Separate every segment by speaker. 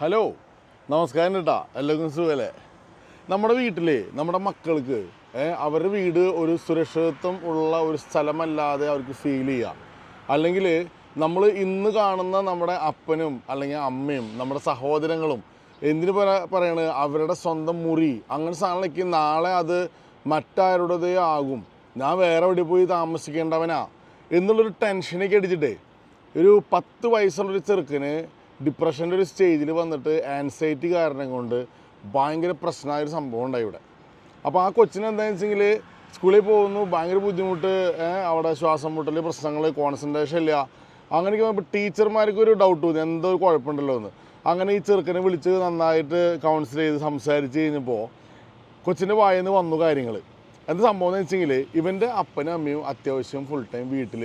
Speaker 1: Hello നമസ്കാരം കേട്ടാ എല്ലാവർക്കും സുഖല്ലേ? നമ്മുടെ വീട്ടിൽ നമ്മുടെ മക്കൾക്ക് അവരുടെ വീട് ഒരു സുരക്ഷിതത്വം ഉള്ള ഒരു സ്ഥലമല്ലാതെ അവർക്ക് ഫീൽ ചെയ്യാം. അല്ലെങ്കിൽ നമ്മൾ ഇന്ന് കാണുന്ന നമ്മുടെ അപ്പനും അല്ലെങ്കിൽ അമ്മയും നമ്മുടെ സഹോദരങ്ങളും എന്തിനു പറ പറയാണ്? അവരുടെ സ്വന്തം മുറി. അങ്ങനെ സാധനങ്ങളൊക്കെ നാളെ അത് മറ്റാരുടേതേ ആകും. ഞാൻ വേറെ എവിടെ പോയി താമസിക്കേണ്ടവനാ? എന്നുള്ളൊരു ടെൻഷനൊക്കെ അടിച്ചിട്ടേ ഒരു പത്ത് വയസ്സുള്ളൊരു ചെറുക്കന് ഡിപ്രഷന്റെ ഒരു സ്റ്റേജിൽ വന്നിട്ട് ആൻസൈറ്റി കാരണം കൊണ്ട് ഭയങ്കര പ്രശ്നമായൊരു സംഭവം ഉണ്ടായി ഇവിടെ. അപ്പോൾ ആ കൊച്ചിന് എന്താണെന്ന് വെച്ചെങ്കിൽ സ്കൂളിൽ പോകുന്നു ഭയങ്കര ബുദ്ധിമുട്ട് അവിടെ ശ്വാസം മുട്ടൽ പ്രശ്നങ്ങൾ കോൺസെൻട്രേഷൻ ഇല്ല. അങ്ങനെയൊക്കെ വന്നപ്പോൾ ടീച്ചർമാർക്ക് ഒരു ഡൗട്ട് തോന്നി എന്തോ കുഴപ്പമുണ്ടല്ലോ എന്ന്. അങ്ങനെ ഈ ചെറുക്കനെ വിളിച്ച് നന്നായിട്ട് കൗൺസിൽ ചെയ്ത് സംസാരിച്ച് കഴിഞ്ഞപ്പോൾ കൊച്ചിന്റെ വായിൽ നിന്ന് വന്നു കാര്യങ്ങൾ എന്ത് സംഭവം എന്ന് വെച്ചെങ്കിൽ ഇവന്റെ അപ്പനും അമ്മയും അത്യാവശ്യം ഫുൾ ടൈം വീട്ടിൽ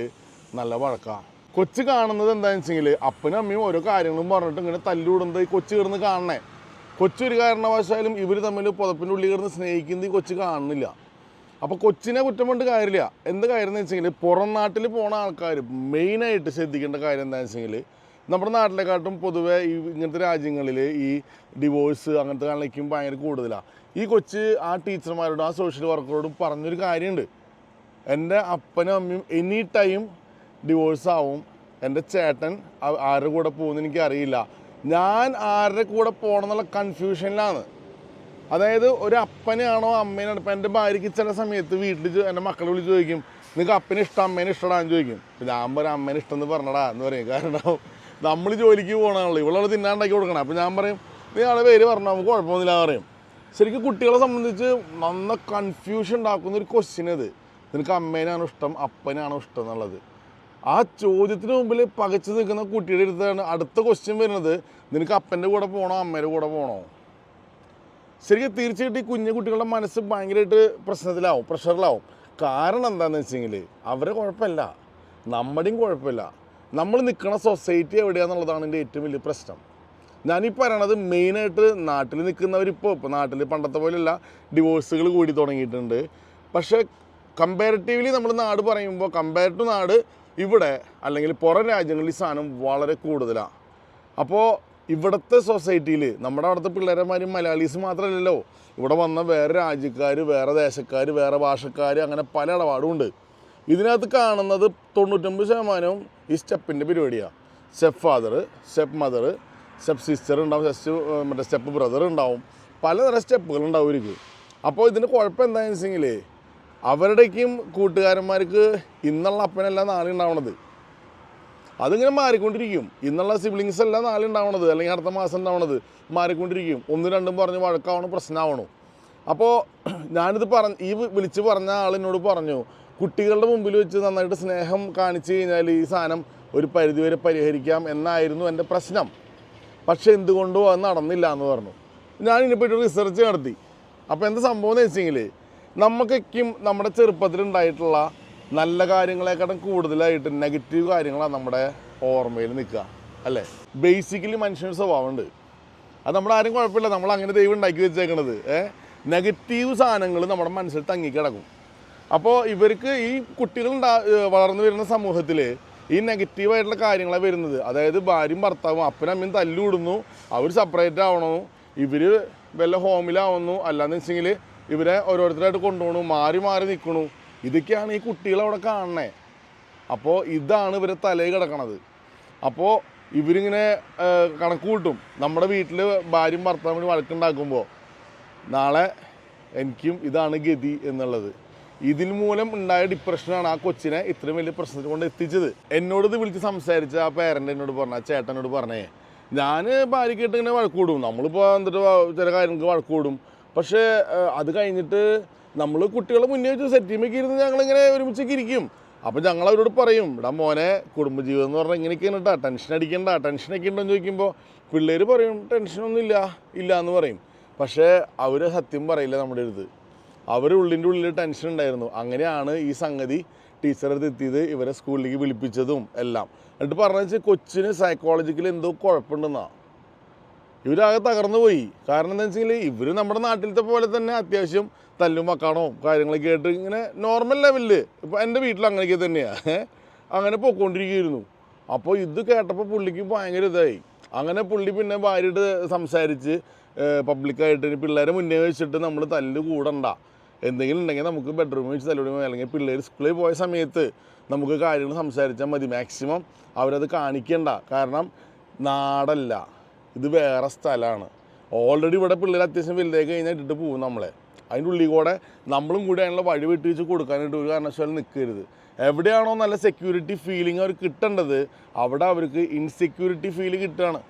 Speaker 1: നല്ല വഴക്കാണ് കൊച്ച് കാണുന്നത് എന്താണെന്ന് വെച്ചെങ്കിൽ അപ്പനും അമ്മയും ഓരോ കാര്യങ്ങളും പറഞ്ഞിട്ട് ഇങ്ങനെ തല്ലുവിടുന്നത് ഈ കൊച്ചു കിടന്ന് കാണണേ. കൊച്ചൊരു കാരണവശാലും ഇവർ തമ്മിൽ പുതപ്പിന്റെ ഉള്ളിൽ കിടന്ന് സ്നേഹിക്കുന്നത് ഈ കൊച്ചു കാണുന്നില്ല. അപ്പോൾ കൊച്ചിനെ കുറ്റം കൊണ്ട് കാര്യമില്ല. എന്ത് കാര്യം എന്ന് വെച്ചെങ്കിൽ പുറം നാട്ടിൽ പോണ ആൾക്കാർ മെയിനായിട്ട് ശ്രദ്ധിക്കേണ്ട കാര്യം എന്താണെന്ന് വെച്ചെങ്കിൽ നമ്മുടെ നാട്ടിലെക്കാട്ടും പൊതുവേ ഈ ഇങ്ങനത്തെ രാജ്യങ്ങളിൽ ഈ ഡിവോഴ്സ് അങ്ങനത്തെ കാണിക്കും ഭയങ്കര കൂടുതലാണ് ഈ കൊച്ച് ആ ടീച്ചർമാരോടും ആ സോഷ്യൽ വർക്കറോടും പറഞ്ഞൊരു കാര്യമുണ്ട് എന്റെ അപ്പനും അമ്മയും എനി ടൈം ഡിവോഴ്സ് ആവും എന്റെ ചേട്ടൻ ആരുടെ കൂടെ പോകുമെന്ന് എനിക്കറിയില്ല. ഞാൻ ആരുടെ കൂടെ പോകണം എന്നുള്ള കൺഫ്യൂഷനിലാണ് അതായത് ഒരു അപ്പനെയാണോ അമ്മേനാണോ? ഇപ്പം എന്റെ ഭാര്യയ്ക്ക് ചില സമയത്ത് വീട്ടിൽ എന്റെ മക്കളെ വിളിച്ച് ചോദിക്കും നിങ്ങൾക്ക് അപ്പനെ ഇഷ്ടം അമ്മേനെ ഇഷ്ടമാണെന്ന് ചോദിക്കും. ഞാൻ പറയും അമ്മേനെ ഇഷ്ടം എന്ന് പറഞ്ഞടാ എന്ന് പറയും. കാരണം നമ്മൾ ജോലിക്ക് പോകണമല്ലോ ഇവളവിടെ തിന്നാണ്ടാക്കി കൊടുക്കണം. അപ്പം ഞാൻ പറയും നീ ആളെ പേര് പറഞ്ഞു നമുക്ക് കുഴപ്പമൊന്നുമില്ല പറയും. ശരിക്കും കുട്ടികളെ സംബന്ധിച്ച് നന്ന കൺഫ്യൂഷൻ ഉണ്ടാക്കുന്ന ഒരു ക്വസ്റ്റ്യൻ അത് നിനക്ക് അമ്മേനാണോ ഇഷ്ടം അപ്പനാണോ ഇഷ്ടം എന്നുള്ളത്. ആ ചോദ്യത്തിന് മുമ്പിൽ പകച്ചു നിൽക്കുന്ന കുട്ടിയുടെ അടുത്താണ് അടുത്ത ക്വസ്റ്റ്യൻ വരുന്നത്. നിനക്ക് അപ്പന്റെ കൂടെ പോകണോ അമ്മയുടെ കൂടെ പോകണോ ശരിക്കും തീർച്ചയായിട്ടും ഈ കുഞ്ഞു കുട്ടികളുടെ മനസ്സ് ഭയങ്കരമായിട്ട് പ്രശ്നത്തിലാവും പ്രഷറിലാവും. കാരണം എന്താണെന്ന് വെച്ചെങ്കിൽ അവരെ കുഴപ്പമില്ല. നമ്മുടെയും കുഴപ്പമില്ല. നമ്മൾ നിൽക്കുന്ന സൊസൈറ്റി എവിടെയാണെന്നുള്ളതാണ് എന്റെ ഏറ്റവും വലിയ പ്രശ്നം. ഞാനീ പറയണത് മെയിനായിട്ട് നാട്ടിൽ നിൽക്കുന്നവരിപ്പോൾ ഇപ്പോൾ നാട്ടിൽ പണ്ടത്തെ പോലെയല്ല ഡിവോഴ്സുകൾ കൂടി തുടങ്ങിയിട്ടുണ്ട്. പക്ഷേ കമ്പാരിറ്റീവ്ലി നമ്മൾ നാട് പറയുമ്പോൾ കമ്പയർ ടു നാട് ഇവിടെ അല്ലെങ്കിൽ പുറം രാജ്യങ്ങളിൽ സാധനം വളരെ കൂടുതലാണ് അപ്പോൾ ഇവിടുത്തെ സൊസൈറ്റിയിൽ നമ്മുടെ അവിടുത്തെ പിള്ളേരന്മാരും മലയാളീസ് മാത്രമല്ലല്ലോ ഇവിടെ വന്ന വേറെ രാജ്യക്കാർ വേറെ ദേശക്കാർ വേറെ ഭാഷക്കാർ അങ്ങനെ പല ഇടപാടുമുണ്ട് ഇതിനകത്ത് കാണുന്നത് തൊണ്ണൂറ്റൊമ്പത് ശതമാനവും ഈ സ്റ്റെപ്പിന്റെ പരിപാടിയാണ് step father step mother step sister ഉണ്ടാവും സ്റ്റെപ്പ് മറ്റേ സ്റ്റെപ്പ് ബ്രദർ ഉണ്ടാവും. പലതരം സ്റ്റെപ്പുകൾ ഉണ്ടാവും ഇവർക്ക്. അപ്പോൾ ഇതിന്റെ കുഴപ്പം എന്താണെന്ന് വെച്ചെങ്കിൽ അവരുടേക്കും കൂട്ടുകാരന്മാർക്ക് ഇന്നുള്ള അപ്പനല്ല നാളെ ഉണ്ടാവണത് അതിങ്ങനെ മാറിക്കൊണ്ടിരിക്കും. ഇന്നുള്ള സിബ്ലിങ്സ് അല്ല നാളെ ഉണ്ടാവണത് അല്ലെങ്കിൽ അടുത്ത മാസം ഉണ്ടാവണത് മാറിക്കൊണ്ടിരിക്കും. ഒന്ന് രണ്ടും പറഞ്ഞ് വഴക്കാവണം പ്രശ്നമാവണം അപ്പോൾ ഞാനിത് പറഞ്ഞ ഈ വിളിച്ച് പറഞ്ഞ ആളിനോട് പറഞ്ഞു കുട്ടികളുടെ മുമ്പിൽ വെച്ച് നന്നായിട്ട് സ്നേഹം കാണിച്ചു കഴിഞ്ഞാൽ ഈ സാധനം ഒരു പരിധിവരെ പരിഹരിക്കാം എന്നായിരുന്നു എന്റെ പ്രശ്നം. പക്ഷേ എന്തുകൊണ്ടോ അത് നടന്നില്ല എന്ന് പറഞ്ഞു. ഞാൻ ഇതിനെപ്പറ്റി റിസർച്ച് നടത്തി. അപ്പോൾ എന്താ സംഭവം എന്ന് വെച്ചെങ്കിൽ നമുക്കൊക്കെയും നമ്മുടെ ചെറുപ്പത്തിലുണ്ടായിട്ടുള്ള നല്ല കാര്യങ്ങളെക്കാളും കൂടുതലായിട്ട് നെഗറ്റീവ് കാര്യങ്ങളാണ് നമ്മുടെ ഓർമ്മയിൽ നിൽക്കുക അല്ലേ? ബേസിക്കലി മനുഷ്യന്റെ സ്വഭാവമുണ്ട്. അത് നമ്മുടെ ആരും കുഴപ്പമില്ല. നമ്മൾ അങ്ങനെ ദൈവം ഉണ്ടാക്കി വെച്ചേക്കണത്. ഏഹ് നെഗറ്റീവ് സാധനങ്ങൾ നമ്മുടെ മനസ്സിൽ തങ്ങിക്കിടക്കും. അപ്പോൾ ഇവർക്ക് ഈ കുട്ടികൾ വളർന്നു വരുന്ന സമൂഹത്തിൽ ഈ നെഗറ്റീവായിട്ടുള്ള കാര്യങ്ങളാണ് വരുന്നത്. അതായത് ഭാര്യയും ഭർത്താവും അപ്പനും അമ്മയും തല്ലുവിടുന്നു. അവർ സെപ്പറേറ്റ് ആവണു. ഇവർ വല്ല ഹോമിലാവുന്നു അല്ലാന്ന് വെച്ചെങ്കിൽ ഇവരെ ഓരോരുത്തരായിട്ട് കൊണ്ടുപോകണു മാറി മാറി നിൽക്കണു ഇതൊക്കെയാണ് ഈ കുട്ടികൾ അവിടെ കാണണേ. അപ്പോൾ ഇതാണ് ഇവരെ തലയിൽ കിടക്കണത്. അപ്പോൾ ഇവരിങ്ങനെ കണക്ക് കൂട്ടും. നമ്മുടെ വീട്ടിൽ ഭാര്യയും ഭർത്താവും കൂടി വഴക്കുണ്ടാക്കുമ്പോൾ നാളെ എനിക്കും ഇതാണ് ഗതി എന്നുള്ളത്. ഇതിൽ മൂലം ഉണ്ടായ ഡിപ്രഷനാണ് ആ കൊച്ചിനെ ഇത്രയും വലിയ പ്രശ്നത്തിൽ കൊണ്ട് എത്തിച്ചത്. എന്നോട് ഇത് വിളിച്ച് സംസാരിച്ച ആ പേരന്റ് എന്നോട് പറഞ്ഞ ആ ചേട്ടനോട് പറഞ്ഞേ ഞാൻ ഭാര്യയ്ക്കിട്ട് ഇങ്ങനെ വഴക്കൂടും നമ്മളിപ്പോൾ എന്നിട്ട് ചില കാര്യങ്ങൾക്ക് വഴക്കൂടും പക്ഷേ അത് കഴിഞ്ഞിട്ട് നമ്മൾ കുട്ടികളെ മുന്നേ വെച്ച് സെറ്റിമൊക്കെ ഇരുന്ന് ഞങ്ങളിങ്ങനെ ഒരുമിച്ചൊക്കെ ഇരിക്കും. അപ്പോൾ ഞങ്ങൾ അവരോട് പറയും ഇടാ മോനെ കുടുംബജീവിതം എന്ന് പറഞ്ഞാൽ ഇങ്ങനെയൊക്കെയാണ് കേട്ടോ ടെൻഷൻ അടിക്കണ്ട ടെൻഷനൊക്കെ ഉണ്ടോയെന്ന് ചോദിക്കുമ്പോൾ പിള്ളേർ പറയും ടെൻഷനൊന്നും ഇല്ല എന്ന് പറയും. പക്ഷേ അവർ സത്യം പറയില്ല നമ്മുടെ അടുത്ത്. അവർ ഉള്ളിന്റെ ഉള്ളിൽ ടെൻഷൻ ഉണ്ടായിരുന്നു. അങ്ങനെയാണ് ഈ സംഗതി ടീച്ചറെ എത്തിയത് ഇവരെ സ്കൂളിലേക്ക് വിളിപ്പിച്ചതും എല്ലാം. എന്നിട്ട് പറഞ്ഞു വെച്ചാൽ കൊച്ചിന് സൈക്കോളജിക്കൽ എന്തോ കുഴപ്പമുണ്ടെന്നാണ് ഇവരാകെ തകർന്നു പോയി കാരണം എന്താ വെച്ചാൽ ഇവർ നമ്മുടെ നാട്ടിലത്തെ പോലെ തന്നെ അത്യാവശ്യം തല്ലും മക്കാണോ കാര്യങ്ങളൊക്കെ ആയിട്ട് ഇങ്ങനെ നോർമൽ ലെവലിൽ ഇപ്പോൾ എന്റെ വീട്ടിൽ അങ്ങനെയൊക്കെ തന്നെയാണ് അങ്ങനെ പോയിക്കൊണ്ടിരിക്കുകയായിരുന്നു അപ്പോൾ ഇത് കേട്ടപ്പോൾ പുള്ളിക്ക് ഭയങ്കര ഇതായി. അങ്ങനെ പുള്ളി പിന്നെ ഭാര്യയുടെ സംസാരിച്ച് പബ്ലിക്കായിട്ട് പിള്ളേരെ മുന്നേ വെച്ചിട്ട് നമ്മൾ തല്ല് കൂടണ്ട. എന്തെങ്കിലും ഉണ്ടെങ്കിൽ നമുക്ക് ബെഡ്റൂമിൽ വെച്ച് തല്ലുകൂടി അല്ലെങ്കിൽ പിള്ളേർ സ്കൂളിൽ പോയ സമയത്ത് നമുക്ക് കാര്യങ്ങൾ സംസാരിച്ചാൽ മതി. മാക്സിമം അവരത് കാണിക്കണ്ട. കാരണം നാടല്ല. ഇത് വേറെ സ്ഥലമാണ് ഓൾറെഡി ഇവിടെ പിള്ളേർ അത്യാവശ്യം വലുതായി കഴിഞ്ഞാൽ ഇട്ടിട്ട് പോകും നമ്മളെ. അതിന്റെ ഉള്ളിൽ കൂടെ നമ്മളും കൂടി അതിനുള്ള വഴി വെട്ടി വെച്ച് കൊടുക്കാനായിട്ട് ഒരു കാരണവശാലും നിൽക്കരുത് എവിടെയാണോ നല്ല സെക്യൂരിറ്റി ഫീലിംഗ് അവർ കിട്ടേണ്ടത് അവിടെ അവർക്ക് ഇൻസെക്യൂരിറ്റി ഫീൽ കിട്ടുകയാണ്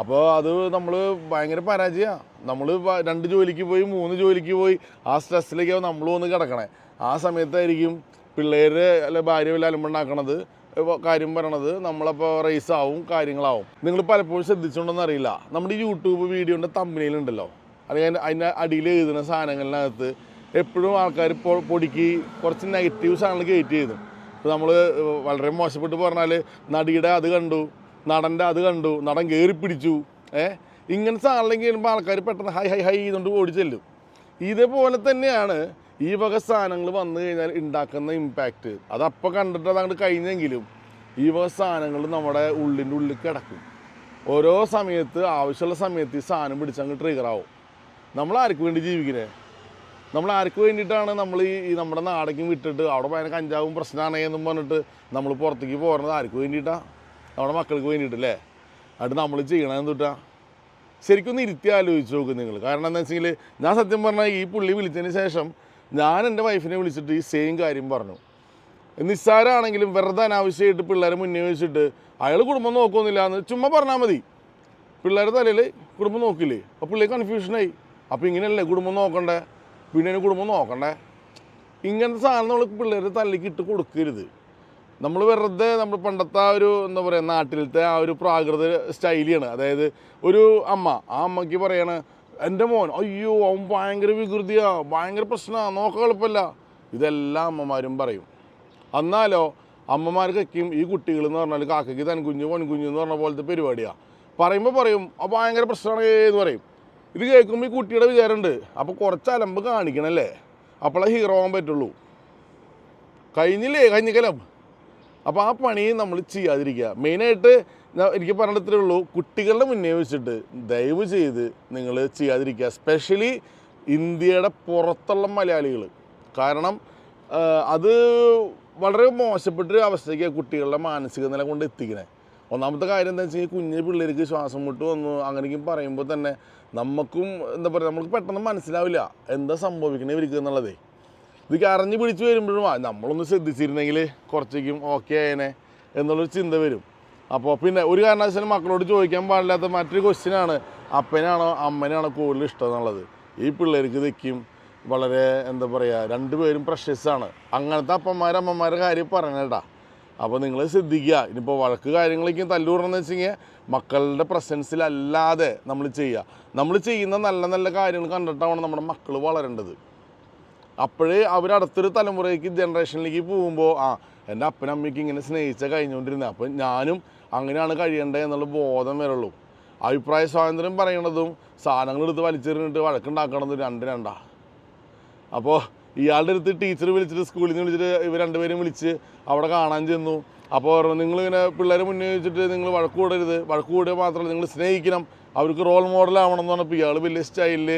Speaker 1: അപ്പോൾ അത് നമ്മൾ ഭയങ്കര പരാജയമാണ് നമ്മൾ രണ്ട് ജോലിക്ക് പോയി മൂന്ന് ജോലിക്ക് പോയി ആ സ്ട്രെസ്സിലേക്കാവും നമ്മൾ വന്ന് കിടക്കണേ. ആ സമയത്തായിരിക്കും പിള്ളേർ അല്ല ഭാര്യ വല്ല അലമ്പുണ്ടാക്കണത്. കാര്യം പറയണത് നമ്മളപ്പോൾ റേസ് ആവും കാര്യങ്ങളാവും. നിങ്ങൾ പലപ്പോഴും ശ്രദ്ധിച്ചുകൊണ്ടെന്ന് അറിയില്ല. നമ്മുടെ യൂട്യൂബ് വീഡിയോന്റെ തമ്പനിയിലുണ്ടല്ലോ അല്ലെങ്കിൽ അതിന്റെ അടിയിൽ എഴുതുന്ന സാധനങ്ങളിനകത്ത് എപ്പോഴും ആൾക്കാർ പൊടിക്ക് കുറച്ച് നെഗറ്റീവ് സാധനങ്ങൾ കയറ്റി ചെയ്തു ഇപ്പോൾ നമ്മൾ വളരെ മോശപ്പെട്ട് പറഞ്ഞാൽ നടിയുടെ അത് കണ്ടു നടന്റെ അത് കണ്ടു നടൻ കയറി പിടിച്ചു ഏ? ഇങ്ങനത്തെ സാധനങ്ങൾ കഴിയുമ്പോൾ ആൾക്കാർ പെട്ടെന്ന് ഹൈ ഹൈ ഹൈ ചെയ്തുകൊണ്ട് ഓടി ചെല്ലും. ഇതേപോലെ തന്നെയാണ് ഈ വക സാധനങ്ങൾ വന്നു കഴിഞ്ഞാൽ ഉണ്ടാക്കുന്ന ഇമ്പാക്റ്റ് അത് അപ്പോൾ കണ്ടിട്ട് അതങ്ങോട്ട് കഴിഞ്ഞെങ്കിലും ഈ വക സാധനങ്ങൾ നമ്മുടെ ഉള്ളിന്റെ ഉള്ളിൽ കിടക്കും. ഓരോ സമയത്ത് ആവശ്യമുള്ള സമയത്ത് ഈ സാധനം പിടിച്ചങ്ങ് ട്രിഗർ ആവും. നമ്മൾ ആർക്ക് വേണ്ടി ജീവിക്കണേ? നമ്മൾ ആർക്ക് വേണ്ടിയിട്ടാണ് നമ്മൾ ഈ നമ്മുടെ നാടേക്കും വിട്ടിട്ട് അവിടെ ഭയങ്കര കഞ്ചാവും പ്രശ്നമാണ് എന്നും പറഞ്ഞിട്ട് നമ്മൾ പുറത്തേക്ക് പോകുന്നത് ആർക്ക് വേണ്ടിയിട്ടാണ് നമ്മുടെ മക്കൾക്ക് വേണ്ടിയിട്ടല്ലേ അത് നമ്മൾ ചെയ്യണം എന്തുട്ടാ? ശരിക്കും ഒന്ന് ഇരുത്തി ആലോചിച്ച് നോക്കും നിങ്ങൾ. കാരണം എന്താ വെച്ചെങ്കിൽ ഞാൻ സത്യം പറഞ്ഞാൽ ഈ പുള്ളി വിളിച്ചതിന് ശേഷം ഞാൻ എന്റെ വൈഫിനെ വിളിച്ചിട്ട് ഈ സെയിം കാര്യം പറഞ്ഞു. നിസ്സാരാണെങ്കിലും വെറുതെ അനാവശ്യമായിട്ട് പിള്ളേരെ മുന്നേ വെച്ചിട്ട് അയാൾ കുടുംബം നോക്കുന്നില്ല എന്ന് ചുമ്മാ പറഞ്ഞാൽ മതി. പിള്ളേരുടെ തലയിൽ കുടുംബം നോക്കില്ലേ? അപ്പോൾ പിള്ളേർ കൺഫ്യൂഷനായി അപ്പോൾ ഇങ്ങനെയല്ലേ കുടുംബം നോക്കണ്ടേ? പിന്നെ കുടുംബം നോക്കണ്ടേ? ഇങ്ങനത്തെ സാധനം നമ്മൾ പിള്ളേരുടെ തലയ്ക്ക് ഇട്ട് കൊടുക്കരുത്. നമ്മൾ വെറുതെ നമ്മൾ പണ്ടത്തെ ആ ഒരു എന്താ പറയുക നാട്ടിലത്തെ ആ ഒരു പ്രാകൃത സ്റ്റൈലിയാണ് അതായത് ഒരു അമ്മ ആ അമ്മയ്ക്ക് പറയണ എന്റെ മോൻ അയ്യോ അവൻ ഭയങ്കര വികൃതിയാ ഭയങ്കര പ്രശ്നമാണ് നോക്ക എളുപ്പമല്ല ഇതെല്ലാം അമ്മമാരും പറയും. എന്നാലോ അമ്മമാർക്കൊക്കെയും ഈ കുട്ടികൾ എന്ന് പറഞ്ഞാൽ കാക്കയ്ക്ക് തൻകുഞ്ഞ് പൊൻകുഞ്ഞ് എന്ന് പറഞ്ഞ പോലത്തെ പരിപാടിയാണ് പറയുമ്പോൾ പറയും ആ ഭയങ്കര പ്രശ്നമാണ് എന്ന് പറയും. ഇത് കേൾക്കുമ്പോൾ ഈ കുട്ടിയുടെ വിചാരമുണ്ട് അപ്പോൾ കുറച്ച് അലമ്പ് കാണിക്കണല്ലേ? അപ്പോഴേ ഹീറോ ആവാൻ പറ്റുള്ളൂ. കഴിഞ്ഞില്ലേ? കഴിഞ്ഞിക്കലം അപ്പോൾ ആ പണിയും നമ്മൾ ചെയ്യാതിരിക്കുക. മെയിനായിട്ട് എനിക്ക് പറഞ്ഞത്രേ ഉള്ളൂ. കുട്ടികളുടെ മുന്നേ വെച്ചിട്ട് ദയവ് ചെയ്ത് നിങ്ങൾ ചെയ്യാതിരിക്കുക. സ്പെഷ്യലി ഇന്ത്യയുടെ പുറത്തുള്ള മലയാളികൾ കാരണം അത് വളരെ മോശപ്പെട്ടൊരു അവസ്ഥയ്ക്ക് കുട്ടികളുടെ മാനസിക നില കൊണ്ട് എത്തിക്കണേ. ഒന്നാമത്തെ കാര്യം എന്താ വെച്ചാൽ കുഞ്ഞു പിള്ളേർക്ക് ശ്വാസം മുട്ട് വന്നു. അങ്ങനെയൊക്കെ പറയുമ്പോൾ തന്നെ നമുക്കും എന്താ പറയുക നമുക്ക് പെട്ടെന്ന് മനസ്സിലാവില്ല എന്താ സംഭവിക്കണേ ഇവർക്ക് എന്നുള്ളതേ. ഇത് അറിഞ്ഞ് പിടിച്ച് വരുമ്പോഴും നമ്മളൊന്ന് ശ്രദ്ധിച്ചിരുന്നെങ്കിൽ കുറച്ചേക്കും ഓക്കെ ആയനെ എന്നുള്ളൊരു ചിന്ത വരും. അപ്പോൾ പിന്നെ ഒരു കാരണവശാലും മക്കളോട് ചോദിക്കാൻ പാടില്ലാത്ത മറ്റൊരു ക്വസ്റ്റ്യനാണ് അപ്പനാണോ അമ്മനാണോ കൂടുതൽ ഇഷ്ടം എന്നുള്ളത്? ഈ പിള്ളേർക്ക് ഇതൊക്കെയും വളരെ എന്താ പറയുക രണ്ടുപേരും പ്രഷ്യസാണ് അങ്ങനത്തെ അപ്പന്മാരും അമ്മമാരുടെ കാര്യം പറയണേട്ടാ അപ്പോൾ നിങ്ങൾ ശ്രദ്ധിക്കുക. ഇനിയിപ്പോൾ വഴക്ക് കാര്യങ്ങളൊക്കെ തല്ലൂറെന്ന് വെച്ച് കഴിഞ്ഞാൽ മക്കളുടെ പ്രസൻസിലല്ലാതെ നമ്മൾ ചെയ്യുക. നമ്മൾ ചെയ്യുന്ന നല്ല നല്ല കാര്യങ്ങൾ കണ്ടിട്ടാണ് നമ്മുടെ മക്കൾ വളരേണ്ടത്. അപ്പോഴേ അവർ അടുത്തൊരു തലമുറയ്ക്ക് ജനറേഷനിലേക്ക് പോകുമ്പോൾ ആ എന്റെ അപ്പനും അമ്മയ്ക്ക് ഇങ്ങനെ സ്നേഹിച്ച കഴിഞ്ഞുകൊണ്ടിരുന്നത് അപ്പം ഞാനും അങ്ങനെയാണ് കഴിയേണ്ടത് എന്നുള്ള ബോധം വരുള്ളൂ. അഭിപ്രായ സ്വാതന്ത്ര്യം പറയണതും സാധനങ്ങൾ എടുത്ത് വലിച്ചെറിഞ്ഞിട്ട് വഴക്കുണ്ടാക്കണതും രണ്ട് രണ്ടാ. അപ്പോൾ ഇയാളുടെ അടുത്ത് ടീച്ചർ വിളിച്ചിട്ട് സ്കൂളിൽ നിന്ന് വിളിച്ചിട്ട് ഇവർ രണ്ടുപേരും വിളിച്ച് അവിടെ കാണാൻ ചെന്നു. അപ്പോൾ പറഞ്ഞു നിങ്ങളിങ്ങനെ പിള്ളേരെ മുന്നേ വെച്ചിട്ട് നിങ്ങൾ വഴക്ക് കൂടരുത്. മാത്രമല്ല നിങ്ങൾ സ്നേഹിക്കണം. അവർക്ക് റോൾ മോഡൽ ആവണം എന്ന് പറഞ്ഞപ്പോൾ ഇയാൾ വലിയ സ്റ്റൈലിൽ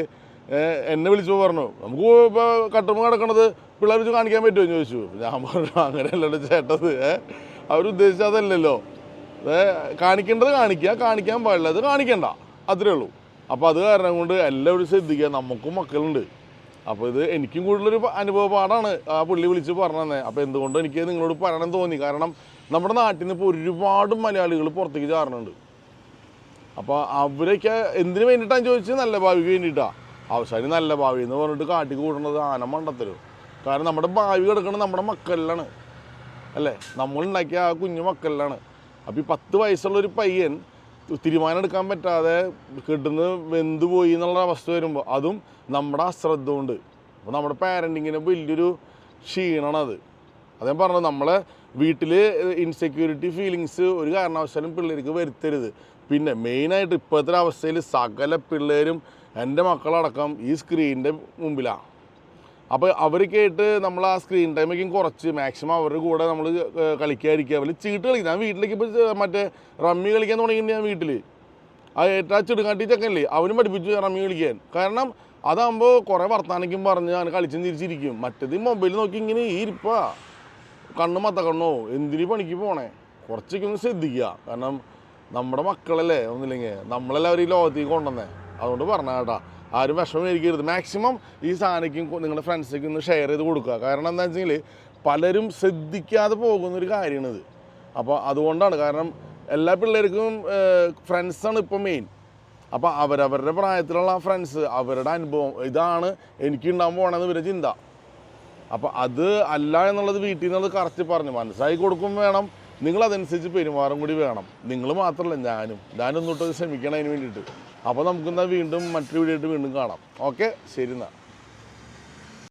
Speaker 1: എന്നെ വിളിച്ചു പറഞ്ഞു നമുക്ക് ഇപ്പോൾ കട്ടുമ്പ് കിടക്കണത് പിള്ളേർ വെച്ച് കാണിക്കാൻ പറ്റുമോ? എന്ന് ചോദിച്ചു. ഞാൻ പറഞ്ഞു അങ്ങനെയല്ലല്ലോ ചേട്ടത് ഏഹ് അവരുദ്ദേശിച്ചത് അതല്ലല്ലോ. കാണിക്കേണ്ടത് കാണിക്കുക കാണിക്കാൻ പാടില്ലത് കാണിക്കണ്ട അത്രേ ഉള്ളൂ. അപ്പോൾ അത് കാരണം കൊണ്ട് എല്ലാവരും ശ്രദ്ധിക്കുക നമുക്കും മക്കളുണ്ട്. അപ്പോൾ ഇത് എനിക്കും കൂടുതലൊരു അനുഭവ പാടാണ് ആ പുള്ളി വിളിച്ച് പറഞ്ഞത് അപ്പോൾ എന്തുകൊണ്ട് എനിക്ക് നിങ്ങളോട് പറയണം തോന്നി? കാരണം നമ്മുടെ നാട്ടിൽ നിന്ന് ഇപ്പോൾ ഒരുപാട് മലയാളികൾ പുറത്തേക്ക് ചാറുന്നുണ്ട് അപ്പോൾ അവരൊക്കെ എന്തിനു വേണ്ടിയിട്ടാണ് ചോദിച്ചത് നല്ല ഭാവിക്ക് വേണ്ടിയിട്ടാണ് അവസാനം നല്ല ഭാവി എന്ന് പറഞ്ഞിട്ട് കാട്ടി കൂടണത് ആന മണ്ടത്തരും. കാരണം നമ്മുടെ ഭാവി കിടക്കുന്നത് നമ്മുടെ മക്കളിലാണ്. അല്ലേ? നമ്മളുണ്ടാക്കിയ ആ കുഞ്ഞു മക്കളിലാണ്. അപ്പോൾ ഈ പത്ത് വയസ്സുള്ള ഒരു പയ്യൻ തീരുമാനം എടുക്കാൻ പറ്റാതെ കിട്ടുന്ന വെന്തുപോയി എന്നുള്ള അവസ്ഥ വരുമ്പോൾ അതും നമ്മുടെ അശ്രദ്ധ കൊണ്ട് അപ്പോൾ നമ്മുടെ പാരന്റിങ്ങിന് വലിയൊരു ക്ഷീണമാണ് അത് പറഞ്ഞത് നമ്മളെ വീട്ടിൽ ഇൻസെക്യൂരിറ്റി ഫീലിങ്സ് ഒരു കാരണവശാലും പിള്ളേർക്ക് വരുത്തരുത്. പിന്നെ മെയിനായിട്ട് ഇപ്പോഴത്തെ അവസ്ഥയിൽ സകല പിള്ളേരും എന്റെ മക്കളടക്കം ഈ സ്ക്രീനിന്റെ മുമ്പിലാണ് അപ്പോൾ അവർക്കായിട്ട് നമ്മൾ ആ സ്ക്രീൻ ടൈമൊക്കെ കുറച്ച് മാക്സിമം അവരുടെ കൂടെ നമ്മൾ കളിക്കാതിരിക്കുക. അവർ ചീട്ട് കളിക്കും. ഞാൻ വീട്ടിലേക്ക് ഇപ്പോൾ മറ്റേ റമ്മി കളിക്കാൻ തുടങ്ങിയിട്ട് ഞാൻ വീട്ടിൽ ആ ഏറ്റവും ചുടുകാട്ടി ചെക്കല്ലേ അവനും പഠിപ്പിച്ചു റമ്മി കളിക്കാൻ. കാരണം അതാകുമ്പോൾ കുറേ വർത്താനിക്കും പറഞ്ഞ് അങ്ങനെ കളിച്ചും തിരിച്ചിരിക്കും മറ്റേത് മൊബൈൽ നോക്കി ഇങ്ങനെ ഈ ഇരിപ്പാ. കണ്ണു മത്ത കണ്ണോ എന്തിനു പണിക്ക് പോണേ? കുറച്ചൊക്കെ ഒന്ന് ശ്രദ്ധിക്കുക. കാരണം നമ്മുടെ മക്കളല്ലേ ഒന്നില്ലെങ്കിൽ നമ്മളെല്ലാവരും ഈ ലോകത്തേക്ക് കൊണ്ടുവന്നേ? അതുകൊണ്ട് പറഞ്ഞ കേട്ടോ. ആരും വിഷമം മാക്സിമം ഈ സാധനയ്ക്കും നിങ്ങളുടെ ഫ്രണ്ട്സേക്കും ഒന്ന് ഷെയർ ചെയ്ത് കൊടുക്കുക. കാരണം എന്താ വെച്ചാൽ പലരും ശ്രദ്ധിക്കാതെ പോകുന്നൊരു കാര്യമാണിത്. അപ്പോൾ അതുകൊണ്ടാണ്. കാരണം എല്ലാ പിള്ളേർക്കും ഫ്രണ്ട്സാണ് ഇപ്പോൾ മെയിൻ അപ്പോൾ അവരവരുടെ പ്രായത്തിലുള്ള ആ ഫ്രണ്ട്സ് അവരുടെ അനുഭവം ഇതാണ് എനിക്ക് ഉണ്ടാകാൻ പോകണമെന്ന് ഇവരുടെ ചിന്ത. അപ്പോൾ അത് അല്ല എന്നുള്ളത് വീട്ടിൽ നിന്നുള്ളത് കറക്റ്റ് പറഞ്ഞു. മനസ്സായി കൊടുക്കും വേണം. നിങ്ങളതനുസരിച്ച് പെരുമാറും കൂടി വേണം. നിങ്ങൾ മാത്രമല്ല ഞാനും. ഞാനൊന്നും തൊട്ട് ശ്രമിക്കണം അതിന് വേണ്ടിയിട്ട്. അപ്പോൾ നമുക്കെന്നാൽ വീണ്ടും മറ്റൊരു വീഡിയോ ആയിട്ട് വീണ്ടും കാണാം. ഓക്കെ ശരി എന്നാൽ